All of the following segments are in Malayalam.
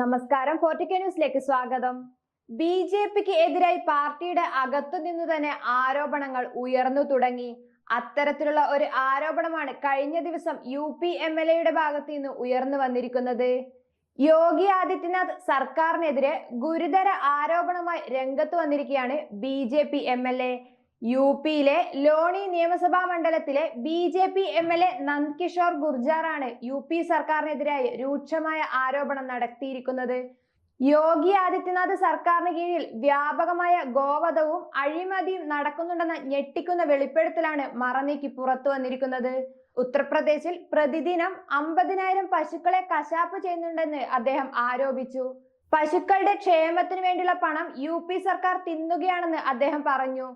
നമസ്കാരം. ഫോർട്ടിക്ക ന്യൂസിലേക്ക് സ്വാഗതം. ബി ജെ പിക്ക് എതിരായി പാർട്ടിയുടെ അകത്തു നിന്ന് തന്നെ ആരോപണങ്ങൾ ഉയർന്നു തുടങ്ങി. അത്തരത്തിലുള്ള ഒരു ആരോപണമാണ് കഴിഞ്ഞ ദിവസം യു പി എം എൽ എയുടെ ഭാഗത്ത് നിന്ന് ഉയർന്നു വന്നിരിക്കുന്നത്. യോഗി ആദിത്യനാഥ് സർക്കാരിനെതിരെ ഗുരുതര ആരോപണമായി രംഗത്ത് വന്നിരിക്കുകയാണ് B J P M L A. U പിയിലെ ലോണി നിയമസഭാ മണ്ഡലത്തിലെ B J P M L A Nandkishor ഗുർജാറാണ് U P സർക്കാരിനെതിരായി രൂക്ഷമായ ആരോപണം നടത്തിയിരിക്കുന്നത്. യോഗി ആദിത്യനാഥ് സർക്കാരിന് കീഴിൽ വ്യാപകമായ ഗോവധവും അഴിമതിയും നടക്കുന്നുണ്ടെന്ന ഞെട്ടിക്കുന്ന വെളിപ്പെടുത്തലാണ് മറനീക്കി പുറത്തു വന്നിരിക്കുന്നത്. ഉത്തർപ്രദേശിൽ പ്രതിദിനം അമ്പതിനായിരം പശുക്കളെ കശാപ്പ് ചെയ്യുന്നുണ്ടെന്ന് അദ്ദേഹം ആരോപിച്ചു. പശുക്കളുടെ ക്ഷേമത്തിനു വേണ്ടിയുള്ള പണം യു സർക്കാർ തിന്നുകയാണെന്ന് അദ്ദേഹം പറഞ്ഞു.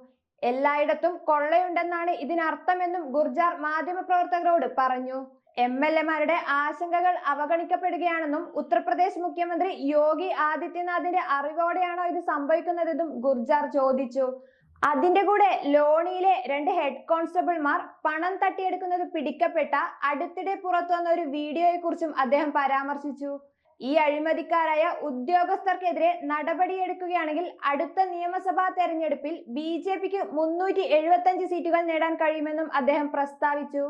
എല്ലായിടത്തും കൊള്ളയുണ്ടെന്നാണ് ഇതിനർത്ഥമെന്നും ഗുർജാർ മാധ്യമപ്രവർത്തകരോട് പറഞ്ഞു. എം എൽ എമാരുടെ ആശങ്കകൾ അവഗണിക്കപ്പെടുകയാണെന്നും ഉത്തർപ്രദേശ് മുഖ്യമന്ത്രി യോഗി ആദിത്യനാഥിന്റെ അറിവോടെയാണോ ഇത് സംഭവിക്കുന്നതെന്നും ഗുർജാർ ചോദിച്ചു. അതിന്റെ കൂടെ ലോണിയിലെ രണ്ട് ഹെഡ് കോൺസ്റ്റബിൾമാർ പണം തട്ടിയെടുക്കുന്നത് പിടിക്കപ്പെട്ട അടുത്തിടെ പുറത്തു വന്ന ഒരു വീഡിയോയെക്കുറിച്ചും അദ്ദേഹം പരാമർശിച്ചു. ഈ അഴിമതിക്കാരായ ഉദ്യോഗസ്ഥർക്കെതിരെ നടപടിയെടുക്കുകയാണെങ്കിൽ അടുത്ത നിയമസഭാ തെരഞ്ഞെടുപ്പിൽ ബി ജെ പിക്ക് മുന്നൂറ്റി എഴുപത്തി സീറ്റുകൾ നേടാൻ കഴിയുമെന്നും അദ്ദേഹം പ്രസ്താവിച്ചു.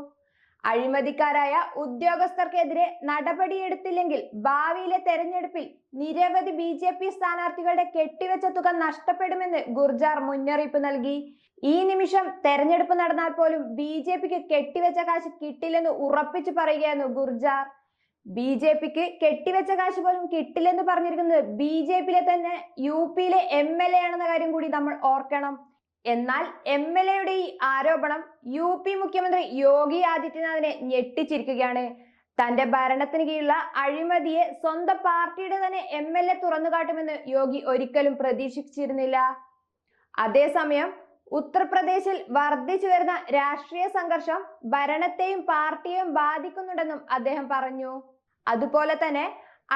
അഴിമതിക്കാരായ ഉദ്യോഗസ്ഥർക്കെതിരെ നടപടിയെടുത്തില്ലെങ്കിൽ ഭാവിയിലെ തെരഞ്ഞെടുപ്പിൽ നിരവധി ബി ജെ പി സ്ഥാനാർത്ഥികളുടെ കെട്ടിവെച്ച തുക നഷ്ടപ്പെടുമെന്ന് ഗുർജാർ മുന്നറിയിപ്പ് നൽകി. ഈ നിമിഷം തെരഞ്ഞെടുപ്പ് നടന്നാൽ പോലും ബി ജെ പിക്ക് കെട്ടിവെച്ച കാശ് കിട്ടില്ലെന്ന് ഉറപ്പിച്ചു പറയുകയായിരുന്നു ഗുർജാർ. ബി ജെ പിക്ക് കെട്ടിവെച്ച കാശ് പോലും കിട്ടില്ലെന്ന് പറഞ്ഞിരിക്കുന്നത് ബി ജെ പിയിലെ തന്നെ യു പിയിലെ എം എൽ എ ആണെന്ന കാര്യം കൂടി നമ്മൾ ഓർക്കണം. എന്നാൽ എം എൽ എയുടെ ഈ ആരോപണം യു പി മുഖ്യമന്ത്രി യോഗി ആദിത്യനാഥിനെ ഞെട്ടിച്ചിരിക്കുകയാണ്. തന്റെ ഭരണത്തിന് കീഴിലുള്ള അഴിമതിയെ സ്വന്തം പാർട്ടിയുടെ തന്നെ എം എൽ എ തുറന്നുകാട്ടുമെന്ന് യോഗി ഒരിക്കലും പ്രതീക്ഷിച്ചിരുന്നില്ല. അതേസമയം ഉത്തർപ്രദേശിൽ വർദ്ധിച്ചു വരുന്ന രാഷ്ട്രീയ സംഘർഷം ഭരണത്തെയും പാർട്ടിയെയും ബാധിക്കുന്നുണ്ടെന്നും അദ്ദേഹം പറഞ്ഞു. അതുപോലെ തന്നെ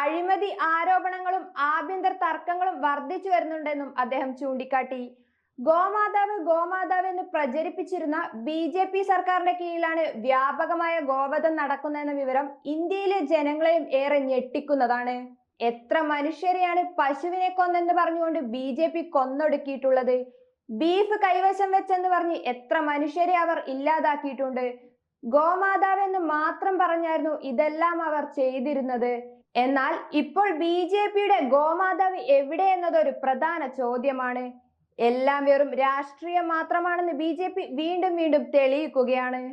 അഴിമതി ആരോപണങ്ങളും ആഭ്യന്തര തർക്കങ്ങളും വർദ്ധിച്ചു വരുന്നുണ്ടെന്നും അദ്ദേഹം ചൂണ്ടിക്കാട്ടി. ഗോമാതാവ് ഗോമാതാവ് എന്ന് പ്രചരിപ്പിച്ചിരുന്ന ബി ജെ പി സർക്കാരിന്റെ കീഴിലാണ് വ്യാപകമായ ഗോവധം നടക്കുന്നതെന്ന വിവരം ഇന്ത്യയിലെ ജനങ്ങളെയും ഏറെ ഞെട്ടിക്കുന്നതാണ്. എത്ര മനുഷ്യരെയാണ് പശുവിനെ കൊന്നെന്ന് പറഞ്ഞുകൊണ്ട് ബി ജെ പി കൊന്നൊടുക്കിയിട്ടുള്ളത്? ബീഫ് കൈവശം വെച്ചെന്ന് പറഞ്ഞ് എത്ര മനുഷ്യരെ അവർ ഇല്ലാതാക്കിയിട്ടുണ്ട്. ഗോമാതാവ് എന്ന് മാത്രം പറഞ്ഞായിരുന്നു ഇതെല്ലാം അവർ ചെയ്തിരുന്നത്. എന്നാൽ ഇപ്പോൾ ബി ജെ പിയുടെ ഗോമാതാവ് എവിടെ എന്നതൊരു പ്രധാന ചോദ്യമാണ്. എല്ലാം വെറും രാഷ്ട്രീയം മാത്രമാണെന്ന് ബി വീണ്ടും വീണ്ടും തെളിയിക്കുകയാണ്.